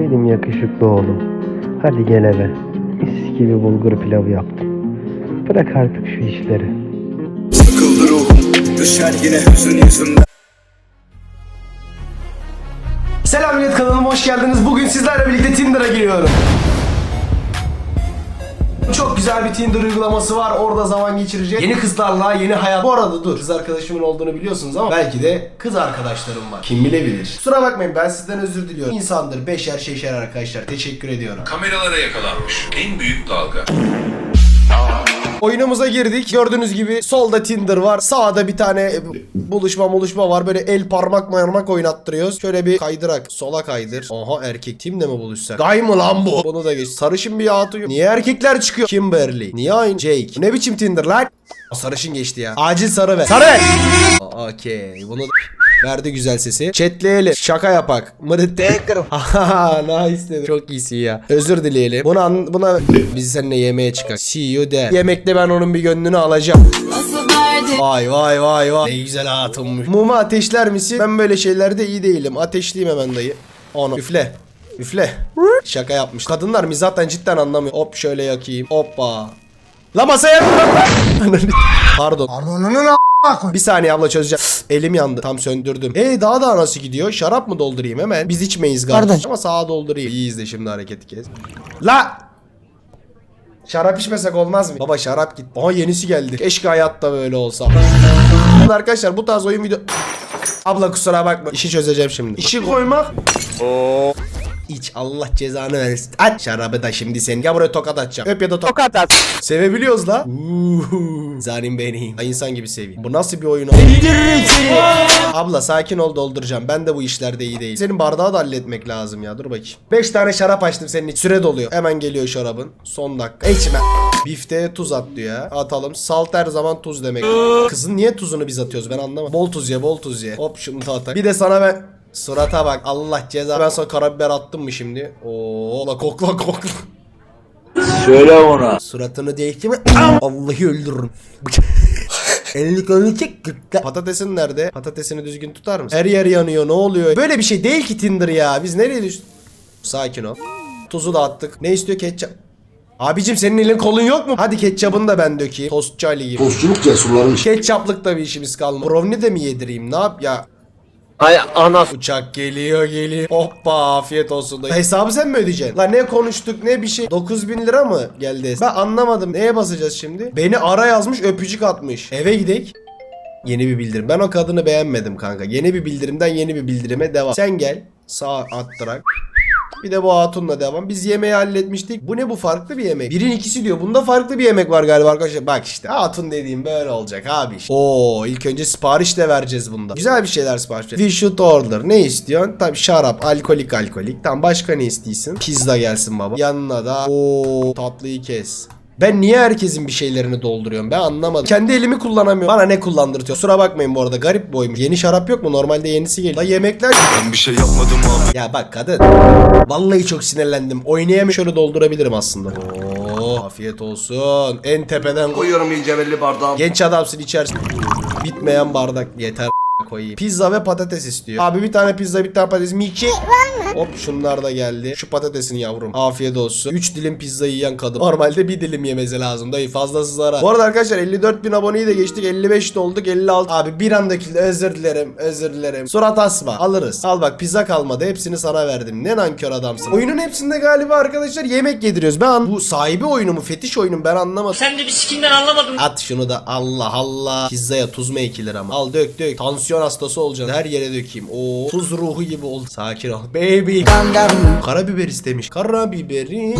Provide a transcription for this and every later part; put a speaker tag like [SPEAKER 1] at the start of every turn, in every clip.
[SPEAKER 1] Benim yakışıklı oğlum. Hadi gel eve. Mis gibi bulgur pilavı yaptım. Bırak artık şu işleri.
[SPEAKER 2] Sıkıldı ruhum Düşer yine hüzün yüzümden
[SPEAKER 3] Selam millet kanalıma hoş geldiniz. Bugün sizlerle birlikte Tinder'a giriyorum. Çok güzel bir Tinder uygulaması var. Orada zaman geçireceğiz. Yeni kızlarla yeni hayat. Bu arada dur. Kız arkadaşımın olduğunu biliyorsunuz ama belki de kız arkadaşlarım var. Kim bilebilir. Kusura bakmayın ben sizden özür diliyorum. İnsandır. Beşer şeşer arkadaşlar. Teşekkür ediyorum.
[SPEAKER 4] Kameralara yakalanmış en büyük dalga.
[SPEAKER 3] Oyunumuza girdik. Gördüğünüz gibi solda Tinder var. Sağda bir tane e, buluşma buluşma var. Böyle el parmak parmak oynattırıyoruz. Şöyle bir kaydırak. Sola kaydır. Aha erkek timle mi buluşsak? Gay mı lan bu? Bunu da geç. Sarışın bir hatun. Niye erkekler çıkıyor? Kimberly. Niye aynı? Jake. Ne biçim Tinder lan? Sarışın geçti ya. Acil sarı ver. Sarı! Okey. Bunu da... Verdi güzel sesi. Chatleyelim. Şaka yapak. Mırıt. Haha nice dedi. Çok iyisin ya. Özür dileyelim. Buna, an- buna biz seninle yemeğe çıkar. See you there. Yemekte ben onun bir gönlünü alacağım. Vay vay vay vay. Ne güzel hatunmuş. Mumu ateşler misin? Ben böyle şeylerde iyi değilim. Ateşleyeyim hemen dayı. Onu. Üfle. Üfle. Şaka yapmış. Kadınlar mizahtan cidden anlamıyor. Hop şöyle yakayım. Hoppa. La masaya Pardon. Bir saniye abla çözeceğim. Elim yandı. Tam söndürdüm. E daha da nasıl gidiyor? Şarap mı doldurayım hemen? Biz içmeyiz galiba. Ama sağa doldurayım. İyi izle şimdi hareketi kes. La! Şarap içmesek olmaz mı? Baba şarap git. Aha yenisi geldi. Keşke hayatta böyle olsa. Arkadaşlar bu tarz oyun video... Abla kusura bakma. İşi çözeceğim şimdi. İşi koymak. İç Allah cezanı versin. Aç şarabı da şimdi sen. Gel buraya tokat atacağım. Öp ya da tokat at. Sevebiliyoruz la. Uhu. Zalim benim. Ay insan gibi seveyim. Bu nasıl bir oyun? Abla sakin ol dolduracağım. Ben de bu işlerde iyi değilim. Senin bardağı da halletmek lazım ya. Dur bakayım. 5 tane şarap açtım senin için. Süre doluyor. Hemen geliyor şarabın. Son dakika. İçme. Bifteye tuz at diyor ya. Atalım. Salt her zaman tuz demek. Kızın niye tuzunu biz atıyoruz ben anlamadım. Bol tuz ye bol tuz ye. Hop şunu da atak. Bir de sana ben Surata bak Allah ceza. Ben sana karabiber attım mı şimdi? Oo la kokla kokla.
[SPEAKER 5] Söyle ona.
[SPEAKER 3] Suratını değişti mi? Vallahi öldürürüm. Elini kolunu çek gıkla. Patatesin nerede? Patatesini düzgün tutar mısın? Her yer yanıyor ne oluyor? Böyle bir şey değil ki Tinder ya. Biz nereye düştük? Sakin ol. Tuzu da attık. Ne istiyor ketçap? Abicim senin elin kolun yok mu? Hadi ketçabını da ben dökeyim. Tostçu Ali gibi.
[SPEAKER 5] Tostçuluk cesurların işi.
[SPEAKER 3] Ketçaplık da bir işimiz kalmadı. Brownie de mi yedireyim? Ne yap ya?
[SPEAKER 1] Hay ana.
[SPEAKER 3] Uçak geliyor geliyor. Hoppa afiyet olsun. Hesabı sen mi ödeyeceksin? La ne konuştuk ne bir şey. 9000 lira mı geldi? Ben anlamadım. Neye basacağız şimdi? Beni ara yazmış öpücük atmış. Eve gidek. Yeni bir bildirim. Ben o kadını beğenmedim kanka. Yeni bir bildirimden yeni bir bildirime devam. Sen gel. Sağ attırak. Bir de bu hatunla devam. Biz yemeği halletmiştik. Bu ne bu farklı bir yemek. Birin ikisi diyor. Bunda farklı bir yemek var galiba arkadaşlar. Bak işte hatun dediğim böyle olacak abi. işte. Oo ilk önce sipariş de vereceğiz bunda. Güzel bir şeyler sipariş. We should order. Ne istiyorsun? Tabii şarap, alkolik alkolik. Tamam başka ne istiyorsun? Pizza gelsin baba. Yanına da o tatlıyı kes. Ben niye herkesin bir şeylerini dolduruyorum ben anlamadım. Kendi elimi kullanamıyorum. Bana ne kullandırtıyor? Kusura bakmayın bu arada garip boymuş. Yeni şarap yok mu? Normalde yenisi geliyor. La yemekler...
[SPEAKER 2] Ben bir şey yapmadım abi
[SPEAKER 3] Ya bak kadın. Vallahi çok sinirlendim. Oynayamıyorum şöyle doldurabilirim aslında. Oo, afiyet olsun. En tepeden koy.
[SPEAKER 5] Koyuyorum iyice belli bardağım.
[SPEAKER 3] Genç adamsın içersin. Bitmeyen bardak yeter koyayım. Pizza ve patates istiyor. Abi bir tane pizza bir tane patates. Miki. Hop şunlar da geldi. Şu patatesin yavrum. Afiyet olsun. 3 dilim pizza yiyen kadın. Normalde bir dilim yemesi lazım dayı. Fazlası zarar. Bu arada arkadaşlar 54 bin aboneyi de geçtik. 55 de olduk. 56. Abi bir andaki özür dilerim. Özür dilerim. Surat asma. Alırız. Al bak pizza kalmadı. Hepsini sana verdim. Ne nankör adamsın. Oyunun hepsinde galiba arkadaşlar yemek yediriyoruz. Ben bu sahibi oyunu mu? Fetiş oyunu mu? Ben anlamadım.
[SPEAKER 6] Sen de bir sikinden anlamadın.
[SPEAKER 3] At şunu da Allah Allah. Pizzaya tuz mu ekilir ama? Al dök dök. Tansiyon hastası olacaksın. Her yere dökeyim. Oo tuz ruhu gibi oldu. Sakin ol. Baby. Karabiber istemiş. Karabiberi.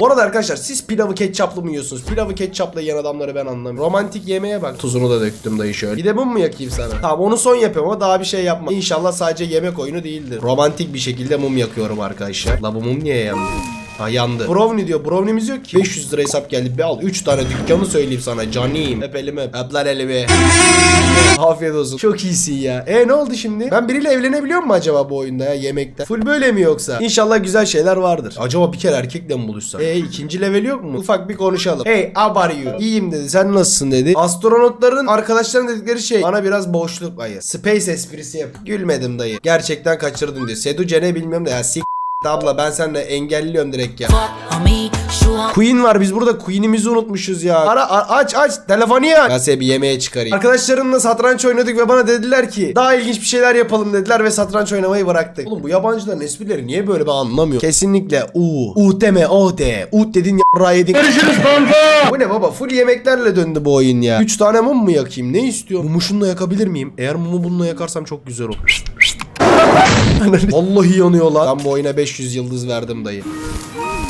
[SPEAKER 3] Bu arada arkadaşlar siz pilavı ketçaplı mı yiyorsunuz? Pilavı ketçapla yiyen adamları ben anlamıyorum. Romantik yemeğe bak. Tuzunu da döktüm dayı şöyle. Bir de mum mu yakayım sana? Tamam onu son yapıyorum ama daha bir şey yapma. İnşallah sadece yemek oyunu değildir. Romantik bir şekilde mum yakıyorum arkadaşlar. La bu mum niye yandı? Ha yandı. Brownie diyor. Brownie'miz yok ki. 500 lira hesap geldi. Bir al. 3 tane dükkanı söyleyeyim sana. Canim. Öp. Öp lan elimi. Afiyet olsun. Çok iyisin ya. E ne oldu şimdi? Ben biriyle evlenebiliyor mu acaba bu oyunda ya yemekte? Full böyle mi yoksa? İnşallah güzel şeyler vardır. Acaba bir kere erkekle mi buluşsak? E ikinci level yok mu? Ufak bir konuşalım. Hey how you? İyiyim dedi. Sen nasılsın dedi. Astronotların arkadaşların dedikleri şey bana biraz boşluk ayı. Space esprisi yap. Gülmedim dayı. Gerçekten kaçırdım diyor. Sedu Cene bilmiyorum da ya sik Abla ben seninle engelliyorum direkt ya. Queen var biz burada Queen'imizi unutmuşuz ya. Ara, a- aç aç telefonu ya. Ben bir yemeğe çıkarayım. Arkadaşlarımla satranç oynadık ve bana dediler ki daha ilginç bir şeyler yapalım dediler ve satranç oynamayı bıraktık. Oğlum bu yabancıların esprileri niye böyle ben anlamıyorum. Kesinlikle U. U deme O de. U dedin yarrağı yedin. Görüşürüz Bu ne baba full yemeklerle döndü bu oyun ya. 3 tane mum mu yakayım ne istiyor? Mumu şununla yakabilir miyim? Eğer mumu bununla yakarsam çok güzel olur. Vallahi yanıyor lan. Ben bu oyuna 500 yıldız verdim dayı.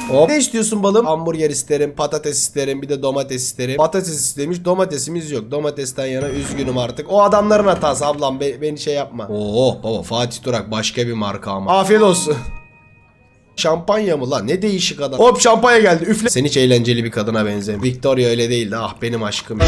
[SPEAKER 3] Hop. Ne istiyorsun balım? Hamburger isterim, patates isterim, bir de domates isterim. Patates istemiş, domatesimiz yok. Domatesten yana üzgünüm artık. O adamların hatası ablam be- beni şey yapma. Oo baba Fatih Durak başka bir marka ama. Afiyet olsun. Şampanya mı lan? Ne değişik adam. Hop şampanya geldi. Üfle. Sen hiç eğlenceli bir kadına benzemiyor. Victoria öyle değildi. Ah benim aşkım.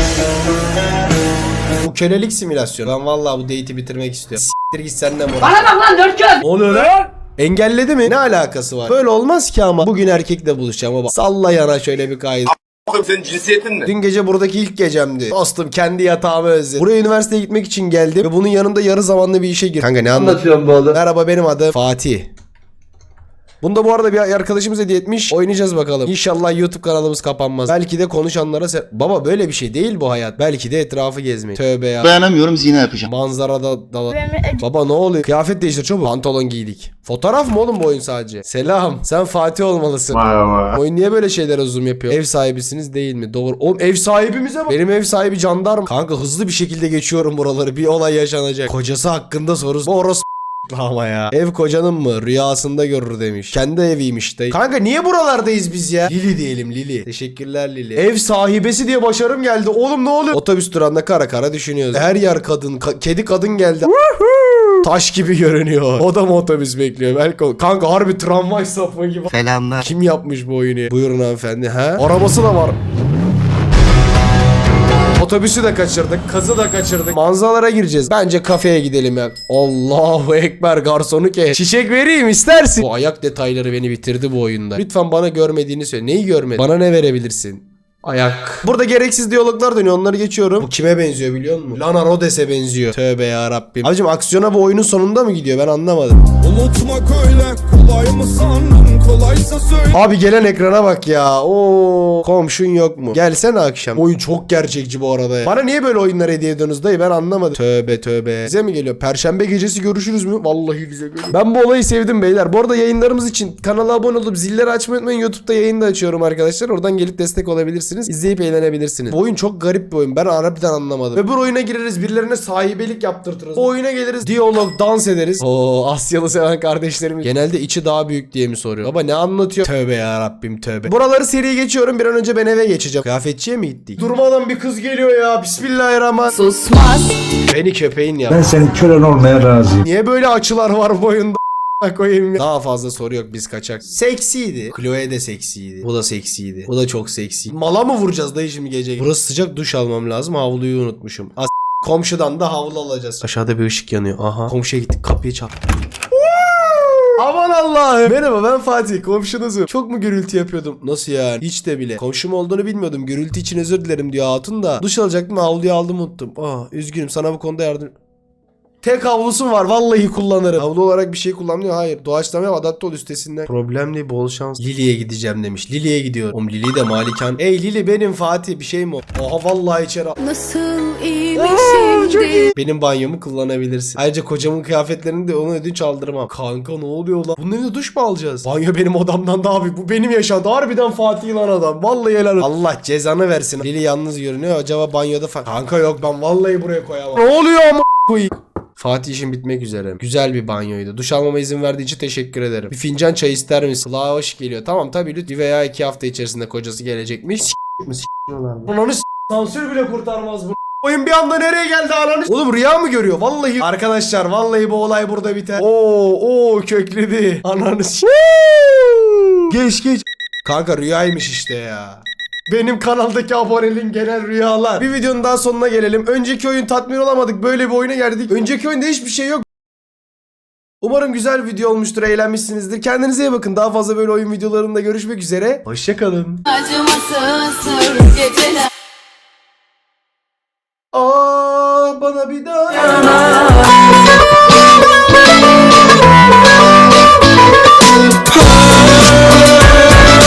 [SPEAKER 3] Bu kölelik simülasyonu. Ben vallahi bu date'i bitirmek istiyorum. Siktir git sen de Bana bak lan dört göz. Ne oluyor lan? Engelledi mi? Ne alakası var? Böyle olmaz ki ama. Bugün erkekle buluşacağım baba. Salla yana şöyle bir kaydı.
[SPEAKER 5] Oğlum senin cinsiyetin ne?
[SPEAKER 3] Dün gece buradaki ilk gecemdi. Dostum kendi yatağımı özledim. Buraya üniversiteye gitmek için geldim ve bunun yanında yarı zamanlı bir işe girdim. Kanka ne anlatıyorsun bu oğlum? Merhaba benim adım Fatih. Bunda bu arada bir arkadaşımız hediye etmiş. Oynayacağız bakalım. İnşallah YouTube kanalımız kapanmaz. Belki de konuşanlara se- Baba böyle bir şey değil bu hayat. Belki de etrafı gezmek. Tövbe ya.
[SPEAKER 6] Dayanamıyorum zina yapacağım.
[SPEAKER 3] Manzarada dala. Baba ne oluyor? Kıyafet değiştir çabuk. Pantolon giydik. Fotoğraf mı oğlum bu oyun sadece? Selam. Sen Fatih olmalısın. Oyun niye böyle şeylere zoom yapıyor? Ev sahibisiniz değil mi? Doğru. Oğlum ev sahibimize bak. Benim ev sahibi jandarma. Kanka hızlı bir şekilde geçiyorum buraları. Bir olay yaşanacak. Kocası hakkında soru. Bu orospu ama ya. Ev kocanın mı? Rüyasında görür demiş. Kendi eviymiş dayı. Kanka niye buralardayız biz ya? Lili diyelim Lili. Teşekkürler Lili. Ev sahibesi diye başarım geldi. Oğlum ne oluyor? Otobüs durağında kara kara düşünüyoruz. Her yer kadın. ka- kedi kadın geldi. Taş gibi görünüyor. O da mı otobüs bekliyor? Belki Kanka harbi tramvay sapı gibi.
[SPEAKER 6] Selamlar.
[SPEAKER 3] Kim yapmış bu oyunu? Buyurun hanımefendi. Ha? Arabası da var. Otobüsü de kaçırdık. Kızı da kaçırdık. Manzaralara gireceğiz. Bence kafeye gidelim ya. Allahu Ekber garsonu ke. Çiçek vereyim istersin. Bu ayak detayları beni bitirdi bu oyunda. Lütfen bana görmediğini söyle. Neyi görmedin? Bana ne verebilirsin? Ayak. Burada gereksiz diyaloglar dönüyor. Onları geçiyorum. Bu kime benziyor biliyor musun? Lana Rhodes'e benziyor. Tövbe ya Rabbim. Abicim aksiyona bu oyunun sonunda mı gidiyor? Ben anlamadım.
[SPEAKER 2] Unutmak öyle kolay mı sandın kolaysa söyle
[SPEAKER 3] Abi gelen ekrana bak ya. Oo, komşun yok mu? Gelsene akşam. Oyun çok gerçekçi bu arada ya. Bana niye böyle oyunlar hediye ediyorsunuz dayı ben anlamadım. Tövbe tövbe. Bize mi geliyor? Perşembe gecesi görüşürüz mü? Vallahi bize geliyor. Ben bu olayı sevdim beyler. Bu arada yayınlarımız için kanala abone olup zilleri açmayı unutmayın. YouTube'da yayın da açıyorum arkadaşlar. Oradan gelip destek olabilirsiniz. İzleyip eğlenebilirsiniz. Bu oyun çok garip bir oyun. Ben harbiden anlamadım. Öbür oyuna gireriz. Birilerine sahibelik yaptırtırız. Bu oyuna geliriz. Diyalog, dans ederiz. Oo Asyalı seven kardeşlerimiz. Genelde içi daha büyük diye mi soruyor? Baba ne anlatıyor? Tövbe ya Rabbim tövbe. Buraları seri geçiyorum. Bir an önce ben eve geçeceğim. Kıyafetçiye mi gittik? Durmadan bir kız geliyor ya. Bismillahirrahmanirrahim.
[SPEAKER 7] Susmaz.
[SPEAKER 3] Beni köpeğin ya.
[SPEAKER 8] Ben senin kölen olmaya razıyım.
[SPEAKER 3] Niye böyle açılar var bu oyunda? koyayım ya. Daha fazla soru yok biz kaçak. Seksiydi. Chloe de seksiydi. Bu da seksiydi. Bu da çok seksi. Mala mı vuracağız dayı şimdi gece? Burası sıcak duş almam lazım. Havluyu unutmuşum. As Komşudan da havlu alacağız. Aşağıda bir ışık yanıyor. Aha. Komşuya gittik kapıyı çal. Aman Allah'ım. Merhaba ben Fatih komşunuzum. Çok mu gürültü yapıyordum? Nasıl yani? Hiç de bile. Komşum olduğunu bilmiyordum. Gürültü için özür dilerim diyor hatun da. Duş alacaktım havluyu aldım unuttum. Ah üzgünüm sana bu konuda yardım... Tek havlusum var vallahi kullanırım. Havlu olarak bir şey kullanmıyor. Hayır. Doğaçlama yap adapte ol üstesinden. Problemli bol şans. Lili'ye gideceğim demiş. Lili'ye gidiyorum. Oğlum Lili de malikan. Ey Lili benim Fatih bir şey mi o? Oha vallahi içeri.
[SPEAKER 7] Nasıl iyi bir şimdi.
[SPEAKER 3] Benim banyomu kullanabilirsin. Ayrıca kocamın kıyafetlerini de ona ödünç aldırmam. Kanka ne oluyor lan? Bunun duş mu alacağız? Banyo benim odamdan daha büyük. Bu benim yaşantı. Harbiden Fatih lan adam. Vallahi helal olsun. Allah cezanı versin. Lili yalnız görünüyor. Acaba banyoda fa- Kanka yok ben vallahi buraya koyamam. Ne oluyor ama koyayım? Fatih işim bitmek üzere. Güzel bir banyoydu. Duş almama izin verdiği için teşekkür ederim. Bir fincan çay ister misin? Kulağa hoş geliyor. Tamam tabii lütfen. Bir veya iki hafta içerisinde kocası gelecekmiş. S*** mi s***yorlar mı? Ananı s*** sansür bile kurtarmaz bu. Oyun bir anda nereye geldi ananı? Oğlum rüya mı görüyor? Vallahi. Arkadaşlar vallahi bu olay burada biter. Oo oo kökledi. Ananı Geç geç. Kanka rüyaymış işte ya. Benim kanaldaki aboneliğin genel rüyalar. Bir videonun daha sonuna gelelim. Önceki oyun tatmin olamadık. Böyle bir oyuna geldik. Önceki oyunda hiçbir şey yok. Umarım güzel bir video olmuştur, eğlenmişsinizdir. Kendinize iyi bakın. Daha fazla böyle oyun videolarında görüşmek üzere. Hoşçakalın.
[SPEAKER 7] Acımasız geceler.
[SPEAKER 3] Aa bana bir daha